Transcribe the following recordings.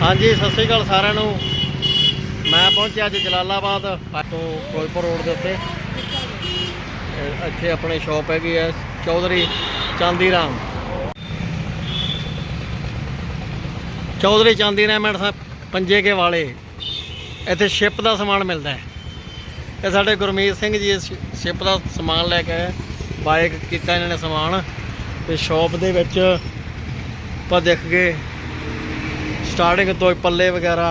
ਹਾਂਜੀ, ਸਤਿ ਸ੍ਰੀ ਅਕਾਲ ਸਾਰਿਆਂ ਨੂੰ। ਮੈਂ ਪਹੁੰਚਿਆ ਅੱਜ ਜਲਾਲਾਬਾਦ ਤੋਂ ਫਿਰੋਜ਼ਪੁਰ ਰੋਡ ਦੇ ਉੱਤੇ। ਇੱਥੇ ਆਪਣੀ ਸ਼ਾਪ ਹੈਗੀ ਹੈ, ਚੌਧਰੀ ਚਾਂਦੀ ਰਾਮ। ਚੌਧਰੀ ਚਾਂਦੀ ਰਾਮ ਐਂਡ ਪੰਜੇ ਕੇ ਵਾਲੇ। ਇੱਥੇ ਸ਼ਿਪ ਦਾ ਸਮਾਨ ਮਿਲਦਾ ਹੈ। ਇਹ ਸਾਡੇ ਗੁਰਮੀਤ ਸਿੰਘ ਜੀ ਇਸ ਸ਼ਿਪ ਦਾ ਸਮਾਨ ਲੈ ਕੇ ਆਏ। ਬਾਈਕ ਕੀਤਾ ਇਹਨਾਂ ਨੇ ਸਮਾਨ। ਤੇ ਸ਼ਾਪ ਦੇ ਵਿੱਚ ਆਪਾਂ ਦੇਖ ਗਏ ਸਟਾਰਟਿੰਗ ਤੋਂ ਪੱਲੇ ਵਗੈਰਾ।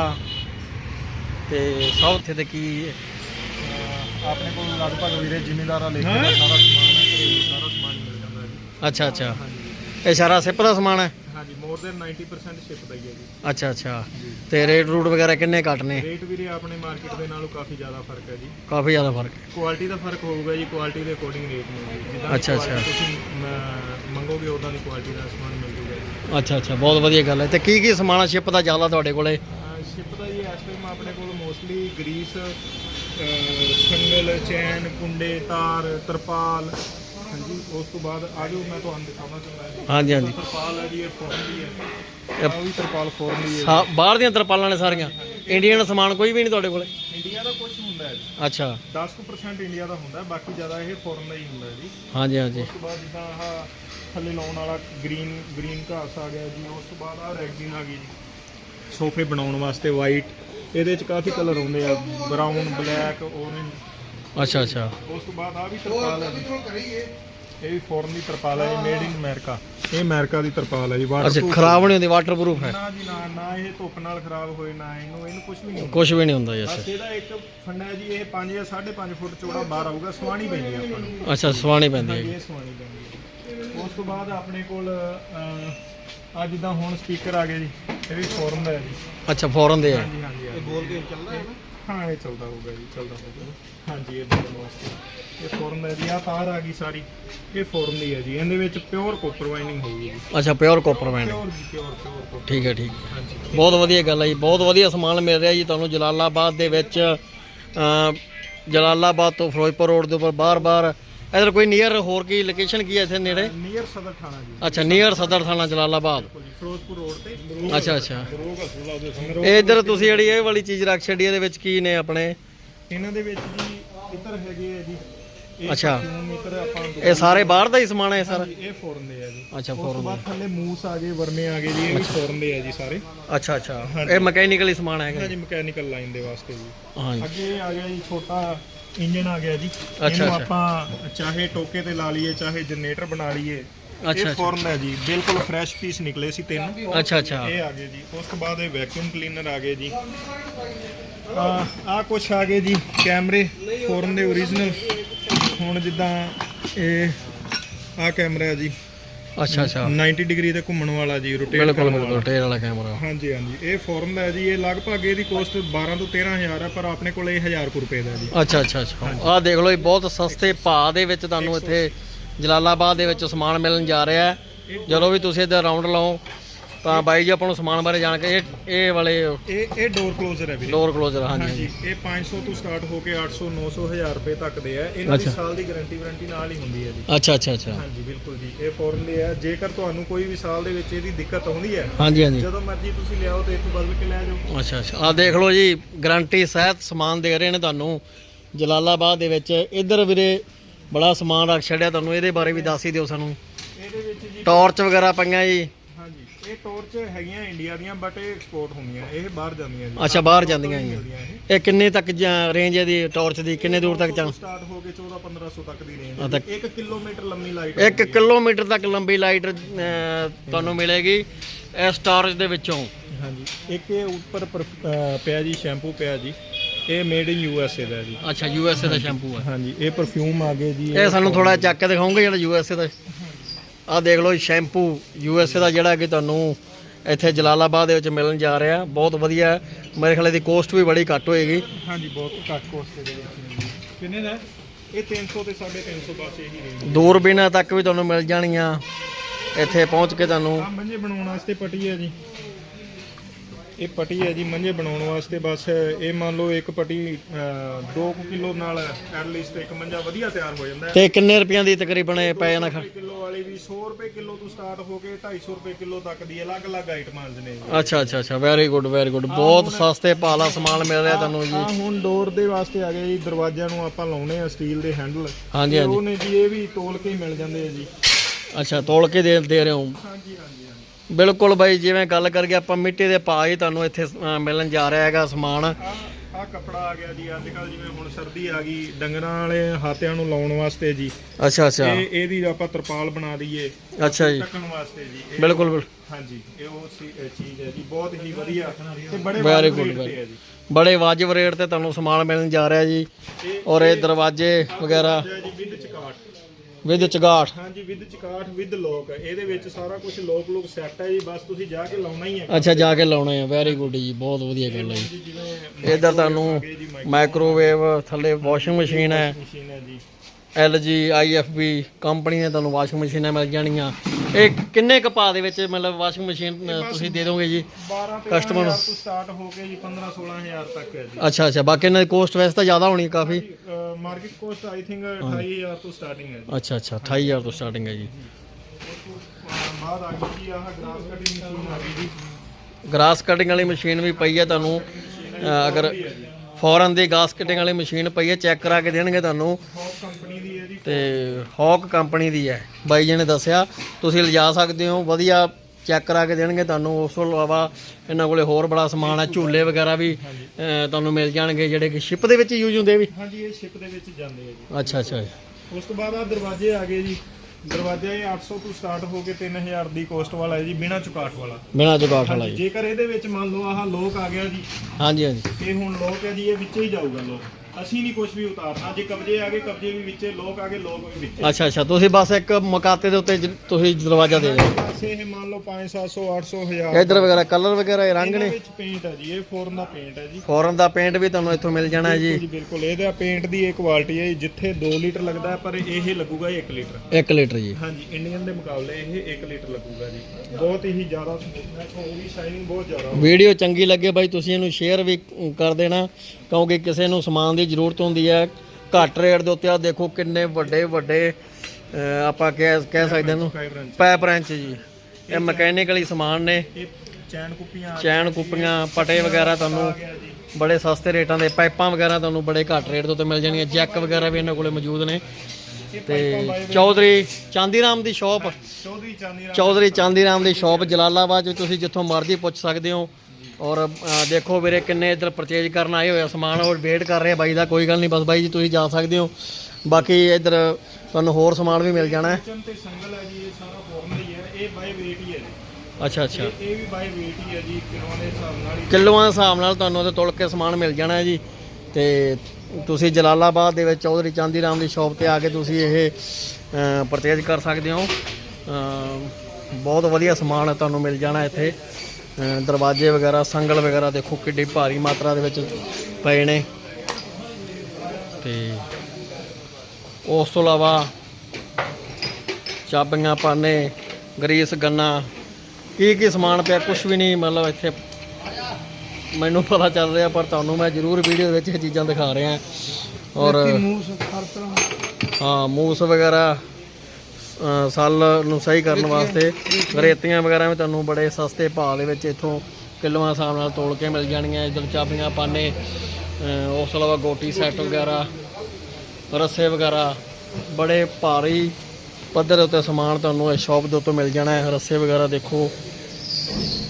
ਤੇ ਸਭ ਇੱਥੇ ਤੇ ਕੀ ਆਪਣੇ ਕੋਲ ਲਗਭਗ ਵੀਰੇ ਜ਼ਿਮੀਂਦਾਰਾਂ ਲੈ ਕੇ ਸਾਰਾ ਸਮਾਨ ਹੈ ਸਾਰਾ ਸਮਾਨ ਮਿਲ ਜਾਂਦਾ ਹੈ ਅੱਛਾ ਅੱਛਾ। ਇਹ ਸਾਰਾ ਸਿਪ ਦਾ ਸਮਾਨ ਹੈ? ਹਾਂਜੀ ਮੋਰ ਦੈਨ 90% ਸ਼ਿਪ ਦਾ ਹੀ ਹੈ ਜੀ। ਅੱਛਾ ਅੱਛਾ। ਤੇ ਰੇਟ ਰੂਟ ਵਗੈਰਾ ਕਿੰਨੇ ਘੱਟ ਨੇ ਰੇਟ ਵੀਰੇ ਆਪਣੇ ਮਾਰਕੀਟ ਦੇ ਨਾਲੋਂ ਕਾਫੀ ਜ਼ਿਆਦਾ ਫ਼ਰਕ ਹੈ ਜੀ। ਕਾਫੀ ਜ਼ਿਆਦਾ ਫ਼ਰਕ ਹੈ। ਕੁਆਲਿਟੀ ਦਾ ਫ਼ਰਕ ਹੋਊਗਾ ਜੀ ਕੁਆਲਿਟੀ ਦੇ ਅਕੋਰਡਿੰਗ ਰੇਟ ਮਿਲੂਗੀ ਜਿੱਦਾਂ ਦੀ ਅੱਛਾ, ਅੱਛਾ। ਤੁਸੀਂ ਮੰਗੋਗੇ ਉਦਾਂ ਦੀ ਕੁਆਲਿਟੀ ਦਾ ਸਮਾਨ ਮਿਲ ਜੂਗਾ ਜੀ ਅੱਛਾ ਅੱਛਾ ਬਹੁਤ ਵਧੀਆ ਗੱਲ ਹੈ। ਤੇ ਕੀ ਕੀ ਸਮਾਨ ਆ ਸ਼ਿਪ ਦਾ ਜ਼ਿਆਦਾ ਤੁਹਾਡੇ ਕੋਲੇ? ਸ਼ਿਪ ਦਾ ਜੀ ਇਸ ਟਾਈਮ ਆਪਣੇ ਕੋਲ ਮੋਸਟਲੀ ਗਰੀਸ ਸੰਗਲ ਚੈਨ ਕੁੰਡੇ ਤਾਰ ਤਰਪਾਲ ਹਾਂਜੀ ਉਸ ਤੋਂ ਬਾਅਦ ਆਜੋ ਮੈਂ ਤੁਹਾਨੂੰ ਦਿਖਾਉਣਾ ਚਾਹੁੰਦਾ ਹਾਂਜੀ ਹਾਂਜੀ। ਤਰਪਾਲ ਹੈ ਜੀ ਇਹ ਫੋਰਨ ਦੀ ਹੈ। ਇਹ ਵੀ ਤਰਪਾਲ ਫੋਰਨ ਦੀ ਹੈ। ਬਾਹਰ ਦੀਆਂ ਤਰਪਾਲਾਂ ਨੇ ਸਾਰੀਆਂ? ਇੰਡੀਅਨ ਸਮਾਨ ਕੋਈ ਵੀ ਨਹੀਂ ਤੁਹਾਡੇ ਕੋਲੇ? ਇੰਡੀਆ ਦਾ ਕੁਝ ਹੁੰਦਾ ਹੈ ਜੀ। ਅੱਛਾ। 10% ਇੰਡੀਆ ਦਾ ਹੁੰਦਾ ਹੈ ਬਾਕੀ ਜ਼ਿਆਦਾ ਇਹ ਫੋਰਨ ਦਾ ਹੀ ਹੁੰਦਾ ਹੈ ਜੀ। ਹਾਂਜੀ ਹਾਂਜੀ। ਉਸ ਤੋਂ ਬਾਅਦ ਜਿੱਦਾਂ ਆਹ ਥੱਲੇ ਲਾਉਣ ਵਾਲਾ ਗ੍ਰੀਨ ਗ੍ਰੀਨ ਘਾਸ ਆ ਗਿਆ ਜੀ ਉਸ ਤੋਂ ਬਾਅਦ ਆਹ ਰੈਗਜ਼ਿਨ ਆ ਗਈ ਜੀ। ਸੋਫੇ ਬਣਾਉਣ ਵਾਸਤੇ ਵਾਈਟ ਇਹਦੇ ਚ ਕਾਫੀ ਕਲਰ ਆਉਂਦੇ ਆ ਬਰਾਊਨ ਬਲੈਕ orange ਅੱਛਾ ਅੱਛਾ। ਉਸ ਤੋਂ ਬਾਅਦ ਆ ਵੀ ਤਰਪਾਲ ਹੈ ਜੀ ਇਹ ਵੀ ਫੋਰਨ ਦੀ ਤਰਪਾਲ ਹੈ ਜੀ ਮੇਡ ਇਨ ਅਮਰੀਕਾ ਇਹ ਅਮਰੀਕਾ ਦੀ ਤਰਪਾਲ ਹੈ ਜੀ ਅੱਛਾ waterproof ਖਰਾਬ ਨਹੀਂ ਹੁੰਦੀ ਵਾਟਰਪ੍ਰੂਫ ਹੈ। ਨਾ ਜੀ ਨਾ ਨਾ ਇਹ ਧੁੱਪ ਨਾਲ ਖਰਾਬ ਹੋਏ ਨਾ ਇਹਨੂੰ ਇਹਨੂੰ ਕੁਝ ਵੀ ਨਹੀਂ ਹੁੰਦਾ। ਕੁਝ ਵੀ ਨਹੀਂ ਹੁੰਦਾ ਬਸ ਯਸ ਇਹਦਾ ਇੱਕ ਫੰਡਾ ਜੀ ਇਹ 5 ਜਾਂ 5.5 ਫੁੱਟ ਚੌੜਾ ਬਾਹਰ ਆਊਗਾ ਸਵਾਣੀ ਪੈਂਦੀ ਹੈ ਆਪਾਂ ਨੂੰ। ਅੱਛਾ ਸਵਾਣੀ ਪੈਂਦੀ ਹੈ। ਇਹ ਸਵਾਣੀ ਪੈਂਦੀ ਹੈ ਉਸ ਤੋਂ ਬਾਅਦ ਆਪਣੇ ਕੋਲ ਆ ਜਿੱਦਾਂ ਹੁਣ ਸਪੀਕਰ ਆ ਗਏ ਜੀ ਇਹ ਵੀ ਫੋਰਨ ਦਾ ਹੈ ਜੀ। ਅੱਛਾ ਫੋਰਨ ਦੇ ਹੈ ਹਾਂਜੀ ਹਾਂਜੀ ਇਹ ਬੋਲ ਕੇ ਚੱਲਦਾ ਹੈ ਹਾਂ ਇਹ ਚੱਲਦਾ ਹੋਊਗਾ ਜੀ ਚੱਲਦਾ ਹੋਊਗਾ। ਹਾਂਜੀ ਇਹ ਬੋਲਣ ਵਾਸਤੇ ਇਹ ਫੋਰਨ ਦਾ ਹੈ ਜੀ ਆ ਤਾਰ ਆ ਗਈ ਸਾਰੀ। ਇਹ ਫੋਰਨ ਦੀ ਹੈ ਜੀ ਇਹਦੇ ਵਿੱਚ ਪਿਓਰ ਕੋਪਰ ਵਾਈਨਿੰਗ ਹੋਊਗੀ ਜੀ। ਅੱਛਾ ਪਿਓਰ ਕੋਪਰ ਮੈਨ ਪਿਓਰ ਜੀ ਪਿਓਰ ਪਿਓਰ ਠੀਕ ਹੈ ਠੀਕ ਹੈ। ਹਾਂਜੀ। ਬਹੁਤ ਵਧੀਆ ਗੱਲ ਹੈ ਜੀ ਬਹੁਤ ਵਧੀਆ ਸਮਾਨ ਮਿਲ ਰਿਹਾ ਜੀ ਤੁਹਾਨੂੰ ਜਲਾਲਾਬਾਦ ਦੇ ਵਿੱਚ। ਅ, ਜਲਾਲਾਬਾਦ ਤੋਂ ਫਿਰੋਜ਼ਪੁਰ ਰੋਡ ਦੇ ਉੱਪਰ ਬਾਰ-ਬਾਰ ਇਧਰ ਕੋਈ ਨੀਅਰ ਹੋਰ ਕੀ ਲੋਕੇਸ਼ਨ ਕੀ ਹੈ ਇੱਥੇ ਨੇੜੇ? ਨੀਅਰ ਸਦਰ ਥਾਣਾ ਜੀ। ਅੱਛਾ ਨੀਅਰ ਸਦਰ ਥਾਣਾ ਜਲਾਲਾਬਾਦ। ਜੀ ਫਿਰੋਜ਼ਪੁਰ ਰੋਡ ਤੇ। ਅੱਛਾ ਅੱਛਾ। ਇਹ ਇਧਰ ਤੁਸੀਂ ਜਿਹੜੀ ਇਹ ਵਾਲੀ ਚੀਜ਼ ਰੱਖ ਛੱਡੀ ਇਹਦੇ ਵਿੱਚ ਕੀ ਨੇ ਆਪਣੇ? ਇਹਨਾਂ ਦੇ ਵਿੱਚ ਜੀ ਇੱਧਰ ਹੈਗੇ ਆ ਜੀ। ਅੱਛਾ। ਇਹ ਸਾਰੇ ਬਾਹਰ ਦਾ ਹੀ ਸਮਾਨ ਹੈ ਸਰ? ਇਹ ਫੋਰਨ ਦੇ ਆ ਜੀ। ਅੱਛਾ ਫੋਰਨ ਬਾਅਦ ਥੱਲੇ ਮੂਸ ਆ ਗਏ ਵਰਨੇ ਆ ਗਏ ਜੀ ਇਹ ਵੀ ਫੋਰਨ ਦੇ ਆ ਜੀ ਸਾਰੇ। ਅੱਛਾ ਅੱਛਾ। ਇਹ ਮਕੈਨੀਕਲੀ ਸਮਾਨ ਹੈਗਾ ਹਾਂਜੀ ਮਕੈਨੀਕਲ ਲਾਈਨ ਦੇ ਵਾਸਤੇ ਜੀ। ਅੱਗੇ ਆ ਗਿਆ ਜੀ ਛੋਟਾ ਇੰਜਨ ਆ ਗਿਆ ਜੀ। ਇਹਨੂੰ। ਆਪਾਂ ਚਾਹੇ ਟੋਕੇ ਤੇ ਲਾ ਲਈਏ ਚਾਹੇ ਜਨਰੇਟਰ ਬਣਾ ਲਈਏ ਅੱਛਾ, ਇਹ। ਫੋਰਨ ਹੈ ਜੀ। ਬਿਲਕੁਲ ਫਰੈਸ਼ ਪੀਸ ਨਿਕਲੇ ਸੀ ਤਿੰਨ। ਅੱਛਾ ਅੱਛਾ। ਇਹ ਆ ਗਏ ਜੀ। ਉਸ ਤੋਂ ਬਾਅਦ ਇਹ ਵੈਕਿਊਮ ਕਲੀਨਰ ਆ ਗਏ ਜੀ। ਆ ਆ ਕੁਛ ਆ ਗਏ ਜੀ ਕੈਮਰੇ ਫੋਰਨ ਦੇ ਓਰੀਜਨਲ ਹੁਣ ਜਿੱਦਾਂ ਇਹ ਆ ਕੈਮਰਾ ਹੈ ਜੀ। ਅੱਛਾ ਅੱਛਾ। 90 ਡਿਗਰੀ ਤੇ ਘੁੰਮਣ ਵਾਲਾ ਜੀ ਰੋਟੇਟ ਬਿਲਕੁਲ ਬਿਲਕੁਲ ਟੇਰ ਵਾਲਾ ਕੈਮਰਾ ਹਾਂਜੀ ਹਾਂਜੀ। ਇਹ ਫੋਰਨ ਦਾ ਹੈ ਜੀ ਇਹ ਲਗਭਗ ਇਹਦੀ ਕੋਸਟ 12 ਤੋਂ 13000 ਹੈ ਪਰ ਆਪਣੇ ਕੋਲ ਇਹ 1000 ਕੁ ਰੁਪਏ ਦਾ ਜੀ। ਅੱਛਾ ਅੱਛਾ ਅੱਛਾ। ਆਹ ਦੇਖ ਲਓ ਇਹ ਬਹੁਤ ਸਸਤੇ ਭਾਅ ਦੇ ਵਿੱਚ ਤੁਹਾਨੂੰ ਇੱਥੇ ਜਲਾਲਾਬਾਦ ਦੇ ਵਿੱਚ ਸਮਾਨ ਮਿਲਣ ਜਾ ਰਿਹਾ ਹੈ। ਜਦੋਂ ਵੀ ਤੁਸੀਂ ਇੱਧਰ ਰਾਉਂਡ ਲਾਓ ਤਾਂ ਬਾਈ ਜੀ ਆਪਾਂ ਨੂੰ ਸਮਾਨ ਬਾਰੇ ਜਾਣ ਕੇ ਇਹ ਇਹ ਵਾਲੇ ਇਹ ਇਹ ਡੋਰ ਕਲੋਜ਼ਰ ਹੈ ਵੀਰੇ। ਡੋਰ ਕਲੋਜ਼ਰ ਹਾਂਜੀ ਹਾਂਜੀ ਇਹ 500 ਤੋਂ ਸਟਾਰਟ ਹੋ ਕੇ 800 900 1000 ਰੁਪਏ ਤੱਕ ਦੇ ਆ। ਇਹਨਾਂ ਦੀ। ਸਾਲ ਦੀ ਗਾਰੰਟੀ ਵਾਰੰਟੀ ਨਾਲ ਹੀ ਹੁੰਦੀ ਹੈ ਜੀ। ਅੱਛਾ ਅੱਛਾ ਅੱਛਾ। ਹਾਂਜੀ ਬਿਲਕੁਲ ਜੀ। ਇਹ ਫੋਰਨ ਦੇ ਆ। ਜੇਕਰ ਤੁਹਾਨੂੰ ਕੋਈ ਵੀ ਸਾਲ ਦੇ ਵਿੱਚ ਇਹਦੀ ਦਿੱਕਤ ਆਉਂਦੀ ਹੈ ਹਾਂਜੀ ਹਾਂਜੀ। ਜਦੋਂ ਮਰਜ਼ੀ ਤੁਸੀਂ ਲਿਆਓ ਤੇ ਇੱਥੋਂ ਬਦਲ ਕੇ ਲੈ ਜਾਓ। ਅੱਛਾ ਅੱਛਾ। ਆਹ ਦੇਖ ਲਓ ਜੀ ਗਾਰੰਟੀ ਸਹਿਤ ਸਮਾਨ ਦੇ ਰਹੇ ਨੇ ਤੁਹਾਨੂੰ। ਜਲਾਲਾਬਾਦ ਦੇ ਵਿੱਚ ਇੱਧਰ ਵੀਰੇ ਬੜਾ ਸਮਾਨ ਰੱਖ ਛੱਡਿਆ ਤੁਹਾਨੂੰ। ਇਹਦੇ ਬਾਰੇ ਵੀ ਦੱਸ ਹੀ ਦਿਓ ਸਾਨੂੰ। ਇਹਦੇ ਵਿੱਚ ਜੀ ਟਾਰਚ ਵਗੈਰਾ ਪਈਆਂ ਜੀ। ਇਹ ਟੋਰਚ ਹੈਗੀਆਂ ਇੰਡੀਆ ਦੀਆਂ ਬਟ ਇਹ ਐਕਸਪੋਰਟ ਹੁੰਦੀਆਂ ਇਹ ਬਾਹਰ ਜਾਂਦੀਆਂ ਜੀ। ਅੱਛਾ ਬਾਹਰ ਜਾਂਦੀਆਂ ਜੀ ਮਿਲਦੀਆਂ ਇਹ। ਇਹ ਕਿੰਨੇ ਤੱਕ ਰੇਂਜ ਇਹਦੀ ਟਾਰਚ ਦੀ ਕਿੰਨੇ ਦੂਰ ਤੱਕ ਚੱਲ ਸਟਾਰਟ ਹੋ ਕੇ 14 1500 ਤੱਕ ਦੀ ਹਾਂ, ਰੇਂਜ ਤੱਕ- 1 ਕਿਲੋਮੀਟਰ ਲੰਮੀ ਲਾਈਟ 1 ਕਿਲੋਮੀਟਰ ਤੱਕ ਲੰਬੀ ਲਾਈਟ ਅਹ, ਤੁਹਾਨੂੰ ਮਿਲੇਗੀ ਇਸ ਟਾਰਚ ਦੇ ਵਿੱਚੋਂ। ਹਾਂਜੀ। ਇੱਕ ਇਹ ਉੱਪਰ ਪਰ- ਅਹ ਪਿਆ ਜੀ ਸ਼ੈਂਪੂ ਪਿਆ ਜੀ। ਇਹ made in U S A ਦਾ ਜੀ। ਅੱਛਾ ਯੂ ਐਸ ਏ ਦਾ ਸ਼ੈਂਪੂ ਹੈ। ਹਾਂਜੀ ਇਹ ਪਰਫਿਊਮ ਆ ਗਏ ਜੀ ਇਹ ਸਾਨੂੰ ਥੋੜਾ ਚੱਕ ਕੇ ਦਿਖਾਓਗੇ ਜਿਹੜਾ ਯੂ ਐਸ ਏ ਦਾ। ਆਹ ਦੇਖ ਲਓ ਸ਼ੈਂਪੂ ਯੂ ਐਸ ਏ ਦਾ ਜਿਹੜਾ ਕਿ ਤੁਹਾਨੂੰ ਇੱਥੇ ਜਲਾਲਾਬਾਦ ਦੇ ਵਿੱਚ ਮਿਲਣ ਜਾ ਰਿਹਾ। ਬਹੁਤ ਵਧੀਆ। ਮੇਰੇ ਖਿਆਲ ਦੀ ਕੋਸਟ ਵੀ ਬੜੀ ਘੱਟ ਹੋਏਗੀ। ਹਾਂਜੀ ਬਹੁਤ ਘੱਟ ਕੋਸਟ ਦੇ ਵਿੱਚ। ਕਿੰਨੇ ਦਾ? ਇਹ 300 ਤੇ 350 ਬਸ ਇਹੀ ਰੇਂਜ ਦੂਰਬੀਨਾਂ ਤੱਕ ਵੀ ਤੁਹਾਨੂੰ ਮਿਲ ਜਾਣੀਆਂ। ਇੱਥੇ ਪਹੁੰਚ ਕੇ ਤੁਹਾਨੂੰ ਆ ਮੰਜੇ ਬਣਾਉਣ ਵਾਸਤੇ ਪੱਟੀ ਹੈ ਜੀ। ਇਹ ਪੱਟੀ ਹੈ ਜੀ ਮੰਜੇ ਬਣਾਉਣ ਵਾਸਤੇ ਬਸ ਇਹ ਮੰਨ ਲਓ ਇੱਕ ਪੱਟੀ 2 ਕਿਲੋ ਨਾਲ ਐਟ ਲੀਸਟ ਇੱਕ ਮੰਜਾ ਵਧੀਆ ਤਿਆਰ ਹੋ ਜਾਂਦਾ ਹੈ। ਤੇ ਕਿੰਨੇ ਰੁਪਈਆਂ ਦੀ ਤਕਰੀਬਨ ਇਹ ਪੈ ਜਾਣਾ ਖ- ਕਿਲੋ ਵਾਲੀ ਵੀ 100 ਰੁਪਏ ਕਿਲੋ ਤੋਂ ਸਟਾਰਟ ਹੋ ਕੇ 250 ਰੁਪਏ ਕਿਲੋ ਤੱਕ ਦੀ ਅਲੱਗ-ਅਲੱਗ ਆਈਟਮਾਂ ਨੇ ਅੱਛਾ ਅੱਛਾ ਅੱਛਾ। ਵੈਰੀ ਗੁੱਡ ਵੈਰੀ ਗੁੱਡ ਬਹੁਤ ਸਸਤੇ ਭਾਅ ਸਮਾਨ ਮਿਲ ਰਿਹਾ ਤੁਹਾਨੂੰ ਜੀ। ਆ ਹੁਣ ਡੋਰ ਦੇ ਵਾਸਤੇ ਆ ਗਏ ਜੀ ਦਰਵਾਜ਼ਿਆਂ ਨੂੰ ਆਪਾਂ ਲਾਉਣੇ ਆ ਸਟੀਲ ਦੇ ਹੈਂਡਲ ਹਾਂਜੀ ਹਾਂਜੀ। ਉਹ ਨੇ ਜੀ ਇਹ ਵੀ ਤੋਲ ਕੇ ਹੀ ਮਿਲ ਜਾਂਦੇ ਆ ਜੀ। ਅੱਛਾ ਤੋਲ ਕੇ ਦੇ ਦੇ ਰਹੇ ਹੋ? ਹਾਂਜੀ ਹਾਂਜੀ ਬਿਲਕੁਲ ਬਾਈ ਜਿਵੇਂ ਗੱਲ ਕਰ ਗਿਆ ਆਪਾਂ ਮਿੱਟੀ ਦੇ ਭਾਅ ਹੀ ਤੁਹਾਨੂੰ ਇੱਥੇ ਅ, ਮਿਲਣ ਜਾ ਰਿਹਾ ਹੈਗਾ ਸਮਾਨ। ਆ ਕੱਪੜਾ ਆ ਗਿਆ ਜੀ ਅੱਜ ਕੱਲ ਜਿਵੇਂ ਹੁਣ ਸਰਦੀ ਆ ਗਈ ਡੰਗਰਾਂ ਵਾਲੇ ਹਾਤਿਆਂ ਨੂੰ ਲਾਉਣ ਵਾਸਤੇ ਜੀ। ਅੱਛਾ ਅੱਛਾ। ਇਹ ਇਹਦੀ ਆਪਾਂ ਤਰਪਾਲ ਬਣਾ ਦਈਏ ਅੱਛਾ ਜੀ। ਢੱਕਣ ਵਾਸਤੇ ਜੀ। ਇਹ- ਬਿਲਕੁਲ ਬਿਲਕੁਲ। ਹਾਂਜੀ ਇਹ ਉਹ ਸੀ- ਇਹ ਚੀਜ਼ ਹੈ ਜੀ ਬਹੁਤ ਹੀ ਵਧੀਆ। ਤੇ ਬੜੇ Very ਵਾਜਬ good, ਰੇਟ very ਤੇ ਹੈ ਜੀ। ਬੜੇ ਵਾਜਬ ਰੇਟ ਤੇ ਤੁਹਾਨੂੰ ਸਮਾਨ ਮਿਲਣ ਜਾ ਰਿਹਾ ਜੀ। ਇਹ ਔਰ ਇਹ ਦਰਵਾਜ਼ੇ ਵਗੈਰਾ ਇਹ ਜੀ ਵਿਦ ਚਕਾਟ ਵਿਦ ਚਗਾਠ। ਹਾਂਜੀ ਵਿਦ ਚਕਾਟ ਵਿਦ ਲੋਕ। ਇਹਦੇ ਵਿੱਚ ਸਾਰਾ ਕੁਝ ਲੋਕ ਲੋਕ ਸੈੱਟ ਹੈ ਜੀ ਬਸ ਤੁਸੀਂ ਜਾ ਕੇ ਲਾਉਣਾ ਹੀ ਹੈ। ਅੱਛਾ ਜਾ ਕੇ ਲਾਉਣੇ ਆ। ਵੈਰੀ ਗੁੱਡ ਜੀ ਬਹੁਤ ਵਧੀਆ ਗੱਲ ਹੈ ਜੀ। ਜਿਵੇਂ ਇੱਧਰ ਤੁਹਾਨੂੰ ਮਾਈਕ੍ਰੋਵੇਵ ਥੱਲੇ ਵਾਸ਼ਿੰਗ ਮਸ਼ੀਨ ਹੈ। ਮਸ਼ੀਨ ਹੈ। ਜੀ LG IFB ਕੰਪਨੀ ਨੇ ਤੁਹਾਨੂੰ ਵਾਸ਼ਿੰਗ ਮਸ਼ੀਨਾਂ ਮਿਲ ਜਾਣੀਆਂ। ਇਹ ਕਿੰਨੇ ਕਪਾ ਦੇ ਵਿੱਚ ਮਤਲਬ ਵਾਸ਼ਿੰਗ ਮਸ਼ੀਨ ਤੁਸੀਂ ਦੇ ਦੋਗੇ ਜੀ? 12 ਤੇ Customer ਨੂੰ। ਸਟਾਰਟ ਹੋ ਕੇ ਜੀ 15 16000 ਤੱਕ ਹੈ ਜੀ। ਅੱਛਾ ਅੱਛਾ ਬਾਕੀ ਇਹਨਾਂ ਦੀ ਕੋਸਟ ਵੈਸੇ ਤਾਂ ਜ਼ਿਆਦਾ ਹੋਣੀ ਕਾਫੀ? ਮਾਰਕੀਟ ਕੋਸਟ ਆਈ ਥਿੰਕ 28000 ਤੋਂ ਸਟਾਰਟਿੰਗ ਹੈ ਜੀ। ਅੱਛਾ ਅੱਛਾ 28000 ਤੋਂ ਸਟਾਰਟਿੰਗ ਹੈ ਜੀ। ਬਾਅਦ ਆ ਗਈ ਜੀ ਆਹ ਗ੍ਰਾਸ ਕਟਿੰਗ ਮਸ਼ੀਨ ਆ ਗਈ ਜੀ। ਗ੍ਰਾਸ ਕਟਿੰਗ ਵਾਲੀ ਮਸ਼ੀਨ ਵੀ ਪਈ ਹੈ ਤੁਹਾਨੂੰ। ਅਗਰ ਫੋਰਨ ਦੀ ਗਾਸ ਕਟਿੰਗ ਵਾਲੀ ਮਸ਼ੀਨ ਪਈ ਹੈ ਚੈੱਕ ਕਰਾ ਕੇ ਦੇਣਗੇ ਤੁਹਾਨੂੰ। ਤੇ ਹੌਕ ਕੰਪਨੀ ਦੀ ਹੈ। ਬਾਈ ਜੀ ਨੇ ਦੱਸਿਆ ਤੁਸੀਂ ਲਿਜਾ ਸਕਦੇ ਹੋ ਵਧੀਆ ਚੈੱਕ ਕਰਾ ਕੇ ਦੇਣਗੇ ਤੁਹਾਨੂੰ। ਉਸ ਤੋਂ ਇਲਾਵਾ ਇਹਨਾਂ ਕੋਲੇ ਹੋਰ ਬੜਾ ਸਮਾਨ ਹੈ ਝੂਲੇ ਵਗੈਰਾ ਵੀ ਤੁਹਾਨੂੰ ਮਿਲ ਜਾਣਗੇ ਜਿਹੜੇ ਕਿ ਸ਼ਿਪ ਦੇ ਵਿੱਚ ਯੂਜ਼ ਹੁੰਦੇ ਵੀ। ਹਾਂਜੀ ਇਹ ਸ਼ਿਪ ਦੇ ਵਿੱਚ ਜਾਂਦੇ ਆ ਜੀ। ਅੱਛਾ ਅੱਛਾ। ਉਸ ਤੋਂ ਬਾਅਦ ਆ ਦਰਵਾਜ਼ੇ ਆ ਗਏ ਜੀ। ਦਰਵਾਜ਼ਾ ਇਹ 800 ਤੋਂ ਸਟਾਰਟ ਹੋ ਕੇ 3000 ਦੀ ਕੋਸਟ ਵਾਲਾ ਹੈ ਜੀ ਬਿਨਾ ਚੁਕਾਟ ਵਾਲਾ। ਬਿਨਾਂ ਜਗਾਠ ਵਾਲਾ ਜੀ। ਜੇਕਰ ਇਹਦੇ ਵਿੱਚ ਮੰਨ ਲਓ ਆਹ ਲੋਕ ਆ ਗਿਆ ਜੀ ਹਾਂਜੀ ਹਾਂਜੀ। ਇਹ ਹੁਣ ਲੋਕ ਹੈ ਜੀ ਇਹ ਵਿੱਚੇ ਹੀ ਜਾਊਗਾ ਲੋਕ। ਅਸੀਂ ਨਹੀਂ ਕੁਝ ਵੀ ਉਤਾਰਨਾ। ਜੇ ਕਬਜੇ ਆ ਗਏ ਕਬਜੇ ਵੀ ਵਿੱਚੇ ਲੋਕ ਆ ਗਏ ਲੋਕ ਵੀ ਵਿੱਚੇ। ਅੱਛਾ ਅੱਛਾ ਤੁਸੀਂ ਬਸ ਇੱਕ ਮਕਾਤੇ ਦੇ ਉੱਤੇ ਜ- ਤੁਸੀਂ ਦਰਵਾਜ਼ਾ ਦੇ ਦਿਓ ਪਾਸੇ ਇਹ ਮੰਨ ਲਓ 5 700 800 1000 ਇਧਰ ਵਗੈਰਾ ਕਲਰ ਵਗੈਰਾ ਇਹ ਰੰਗ ਨੇ? ਵਿੱਚ ਪੇਂਟ ਹੈ ਜੀ ਇਹ ਫੋਰਨ ਦਾ ਪੇਂਟ ਹੈ ਜੀ। ਫੋਰਨ ਦਾ ਪੇਂਟ ਵੀ ਤੁਹਾਨੂੰ ਇੱਥੋਂ ਮਿਲ ਜਾਣਾ ਹੈ ਜੀ ਜੀ ਬਿਲਕੁਲ। ਇਹਦਾ ਪੇਂਟ ਦੀ ਇਹ ਕੁਆਲਿਟੀ ਹੈ ਜਿੱਥੇ 2 ਲੀਟਰ ਲੱਗਦਾ ਹੈ, ਪਰ ਇਹ ਲੱਗੂਗਾ 1 ਲੀਟਰ। 1 ਲੀਟਰ ਜੀ। ਹਾਂਜੀ ਇੰਡੀਅਨ ਦੇ ਮੁਕਾਬਲੇ ਇਹ 1 ਲੀਟਰ ਲੱਗੂਗਾ ਜੀ। ਬਹੁਤ ਹੀ ਜ਼ਿਆਦਾ ਸਮੂਥਨੈਸ ਹੋਊਗੀ ਸ਼ਾਈਨਿੰਗ ਬਹੁਤ ਜ਼ਿਆਦਾ ਹੋਊਗੀ। ਵੀਡੀਓ ਚੰਗੀ ਲੱਗੇ ਬਾਈ ਤੁਸੀਂ ਇਹਨੂੰ ਸ਼ੇਅਰ ਵੀ ਕਰ ਦੇਣਾ। ਕਿਉਂਕਿ ਕਿਸੇ ਨੂੰ ਸਮਾਨ ਦੀ ਜ਼ਰੂਰਤ ਹੁੰਦੀ ਹੈ। ਘੱਟ ਰੇਟ ਦੇ ਉੱਤੇ ਆ ਦੇਖੋ ਕਿੰਨੇ ਵੱਡੇ ਵੱਡੇ ਆਪਾਂ ਕਹਿ ਕਹਿ ਸਕਦੇ ਇਹਨੂੰ। Range। ਪੈਪ ਰੈਂਚ ਜੀ। ਇਹ ਮਕੈਨਿਕਲੀ ਸਮਾਨ ਨੇ। ਚੈਨ ਕੁੱਪੀਆਂ ਚੈਨ ਕੁੱਪੀਆਂ ਪਟੇ ਵਗੈਰਾ ਤੁਹਾਨੂੰ ਬੜੇ ਸਸਤੇ ਰੇਟਾਂ ਦੇ ਪਾਈਪਾਂ ਵਗੈਰਾ ਤੁਹਾਨੂੰ ਬੜੇ ਘੱਟ ਰੇਟ ਦੇ ਉੱਤੇ ਮਿਲ ਜਾਣਗੀਆਂ ਜੈਕ ਵਗੈਰਾ ਵੀ ਇਹਨਾਂ ਕੋਲੇ ਮੌਜੂਦ ਨੇ। ਤੇ ਚੌਧਰੀ ਚਾਂਦੀਰਾਮ ਦੀ ਸ਼ਾਪ ਚੌਧਰੀ ਚਾਂਦੀ ਚੌਧਰੀ ਚਾਂਦੀਰਾਮ ਦੀ ਸ਼ਾਪ ਜਲਾਲਾਬਾਦ 'ਚ ਤੁਸੀਂ ਜਿੱਥੋਂ ਮਰਜ਼ੀ ਪੁੱਛ ਸਕਦੇ ਹੋ। ਔਰ ਦੇਖੋ ਵੀਰੇ ਕਿੰਨੇ ਇੱਧਰ ਪਰਚੇਜ ਕਰਨ ਆਏ ਹੋਏ ਆ ਸਮਾਨ ਔਰ ਵੇਟ ਕਰ ਰਹੇ ਆ ਬਾਈ ਦਾ ਕੋਈ ਗੱਲ ਨਹੀਂ ਬਸ ਬਾਈ ਜੀ ਤੁਸੀਂ ਜਾ ਸਕਦੇ ਹੋ। ਬਾਕੀ ਇੱਧਰ ਤੁਹਾਨੂੰ ਹੋਰ ਸਮਾਨ ਵੀ ਮਿਲ ਜਾਣਾ ਹੈ। ਕਿਚਨ ਤੇ ਸੰਗਲ ਹੈ ਜੀ ਇਹ ਸਾਰਾ ਫੋਰਨ ਹੀ ਹੈ ਇਹ ਬਾਈ weight ਹੀ ਹੈ ਜੀ। ਅੱਛਾ ਅੱਛਾ। ਇਹ ਇਹ ਵੀ ਬਾਈ weight ਹੀ ਹੈ ਜੀ ਕਿਲੋਆਂ ਦੇ ਹਿਸਾਬ ਨਾਲ ਹੀ। ਕਿਲੋਆਂ ਦੇ ਹਿਸਾਬ ਨਾਲ ਤੁਹਾਨੂੰ ਉਹਦੇ ਤੁਲ ਕੇ ਸਮਾਨ ਮਿਲ ਜਾਣਾ ਹੈ ਜੀ। ਤੇ ਤੁਸੀਂ ਜਲਾਲਾਬਾਦ ਦੇ ਵਿੱਚ ਚੌਧਰੀ ਚਾਂਦੀਰਾਮ ਦੀ ਸ਼ਾਪ ਤੇ ਆ ਕੇ ਤੁਸੀਂ ਇਹ ਪਰਚੇਜ ਕਰ ਸਕਦੇ ਹੋ। ਬਹੁਤ ਵਧੀਆ ਸਮਾਨ ਤੁਹਾਨੂੰ ਮਿਲ ਜਾਣਾ ਇੱਥੇ। ਦਰਵਾਜ਼ੇ ਵਗੈਰਾ ਸੰਗਲ ਵਗੈਰਾ ਦੇਖੋ ਕਿੱਡੀ ਭਾਰੀ ਮਾਤਰਾ ਦੇ ਵਿੱਚ ਪਏ ਨੇ। ਤੇ ਉਸ ਤੋਂ ਇਲਾਵਾ ਚਾਬੀਆਂ ਪਾਨੇ ਗਰੀਸ ਗੰਨਾ ਕੀ ਕੀ ਸਮਾਨ ਪਿਆ ਕੁਝ ਵੀ ਨਹੀਂ ਮਤਲਬ ਇੱਥੇ ਮੈਨੂੰ ਪਤਾ ਚੱਲ ਰਿਹਾ ਪਰ ਤੁਹਾਨੂੰ ਮੈਂ ਜ਼ਰੂਰ ਵੀਡੀਓ ਵਿੱਚ ਇਹ ਚੀਜ਼ਾਂ ਦਿਖਾ ਰਿਹਾ। ਔਰ ਹਾਂ ਮੂਸ ਵਗੈਰਾ ਸੱਲ ਨੂੰ ਸਹੀ ਕਰਨ ਵਾਸਤੇ ਰੇਤੀਆਂ ਵਗੈਰਾ ਵੀ ਤੁਹਾਨੂੰ ਬੜੇ ਸਸਤੇ ਭਾਅ ਦੇ ਵਿੱਚ ਇੱਥੋਂ ਕਿਲੋਆਂ ਹਿਸਾਬ ਨਾਲ ਤੋਲ ਕੇ ਮਿਲ ਜਾਣਗੀਆਂ ਇੱਧਰ ਚਾਬੀਆਂ ਅ, ਉਸ ਤੋਂ ਇਲਾਵਾ ਗੋਟੀ ਸੈੱਟ ਵਗੈਰਾ ਰੱਸੇ ਵਗੈਰਾ ਬੜੇ ਭਾਰੀ ਪੱਧਰ ਉੱਤੇ ਸਮਾਨ ਤੁਹਾਨੂੰ ਇਸ ਸ਼ਾਪ ਦੇ ਉੱਤੇ ਮਿਲ ਜਾਣਾ ਹੈ। ਰੱਸੇ ਵਗੈਰਾ ਦੇਖੋ।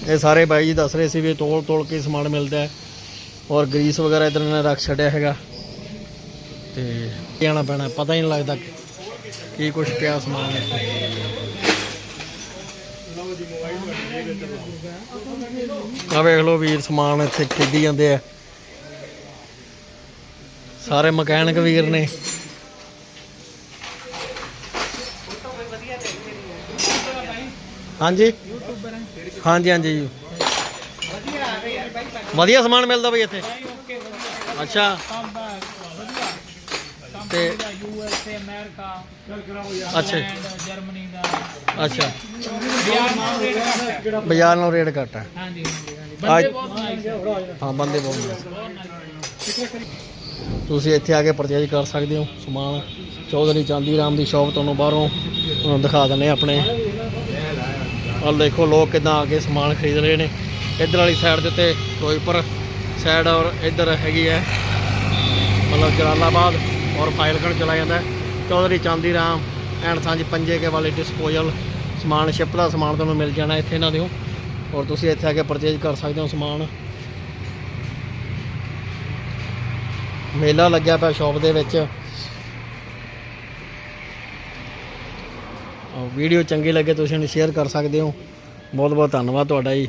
ਇਹ ਸਾਰੇ ਬਾਈ ਜੀ ਦੱਸ ਰਹੇ ਸੀ ਵੀ ਤੋਲ ਤੋਲ ਕੇ ਸਮਾਨ ਮਿਲਦਾ ਹੈ। ਔਰ ਗਰੀਸ ਵਗੈਰਾ ਇਧਰ ਨੇ ਰੱਖ ਛੱਡਿਆ ਹੈਗਾ। ਤੇ ਜਾਣਾ ਪੈਣਾ ਪਤਾ ਹੀ ਨਹੀਂ ਲੱਗਦਾ ਕੀ ਕੁਛ ਪਿਆ ਸਮਾਨ ਆ ਵੇਖ ਲਓ ਵੀਰ, ਸਮਾਨ ਇੱਥੇ ਖਰੀਦੀ ਜਾਂਦੇ ਆ। ਸਾਰੇ ਮਕੈਨਿਕ ਵੀਰ ਨੇ। ਹਾਂਜੀ? ਹਾਂਜੀ ਹਾਂਜੀ ਵਧੀਆ ਸਮਾਨ ਮਿਲਦਾ ਬਈ ਇੱਥੇ। ਅੱਛਾ। ਤੇ ਯੂਐਸਏ ਅਮਰੀਕਾ ਅੱਛਾ। ਇੰਗਲੈਂਡ ਜਰਮਨੀ ਦਾ। ਅੱਛਾ। ਬਿਹਾਰ ਨਾਲ ਰੇਟ ਘੱਟ ਹੈ। ਬਾਜ਼ਾਰ ਨਾਲੋਂ ਰੇਟ ਘੱਟ ਹੈ। ਹਾਂਜੀ ਹਾਂਜੀ ਹਾਂਜੀ। ਬੰਦੇ ਬਹੁਤ ਹੈ। ਬੰਦੇ ਬਹੁਤ ਨੇ। ਬਹੁਤ nice ਤੁਸੀਂ ਇੱਥੇ ਆ ਕੇ ਪਰਚੇਜ ਕਰ ਸਕਦੇ ਹੋ ਸਮਾਨ। ਚੌਧਰੀ ਚਾਂਦੀ ਰਾਮ ਦੀ ਸ਼ਾਪ ਤੁਹਾਨੂੰ ਬਾਹਰੋਂ ਤੁਹਾਨੂੰ ਦਿਖਾ ਦਿੰਦੇ ਹਾਂ ਆਪਣੇ। ਆਹ ਦੇਖੋ ਲੋਕ ਕਿਦਾਂ ਆ ਕੇ ਸਮਾਨ ਖਰੀਦ ਰਹੇ ਨੇ। ਇੱਧਰ ਵਾਲੀ ਸਾਈਡ ਦੇ ਉੱਤੇ ਫਿਰੋਜ਼ਪੁਰ ਸਾਈਡ ਔਰ ਇੱਧਰ ਹੈਗੀ ਹੈ। ਮਤਲਬ ਜਲਾਲਾਬਾਦ। ਔਰ ਫਾਇਲਗੜ੍ਹ ਚਲਾ ਜਾਂਦਾ ਹੈ। ਚੌਧਰੀ ਚਾਂਦੀ ਰਾਮ ਐਂਡ ਸਾਂਝ ਪੰਜੇ ਕੇ ਵਾਲੇ ਡਿਸਪੋਜ਼ਲ ਸਮਾਨ ਸ਼ਿਪ ਦਾ ਸਮਾਨ ਤੁਹਾਨੂੰ ਮਿਲ ਜਾਣਾ ਇੱਥੇ ਇਹਨਾਂ ਦਿਓ। ਔਰ ਤੁਸੀਂ ਇੱਥੇ ਆ ਕੇ ਪਰਚੇਜ ਕਰ ਸਕਦੇ ਹੋ ਸਮਾਨ। ਮੇਲਾ ਲੱਗਿਆ ਪਿਆ ਸ਼ਾਪ ਦੇ ਵਿੱਚ। ਵੀਡੀਓ ਚੰਗੀ ਲੱਗੇ ਤੁਸੀਂ ਇਹਨੂੰ ਸ਼ੇਅਰ ਕਰ ਸਕਦੇ ਹੋ। ਬਹੁਤ ਬਹੁਤ ਧੰਨਵਾਦ ਤੁਹਾਡਾ ਜੀ।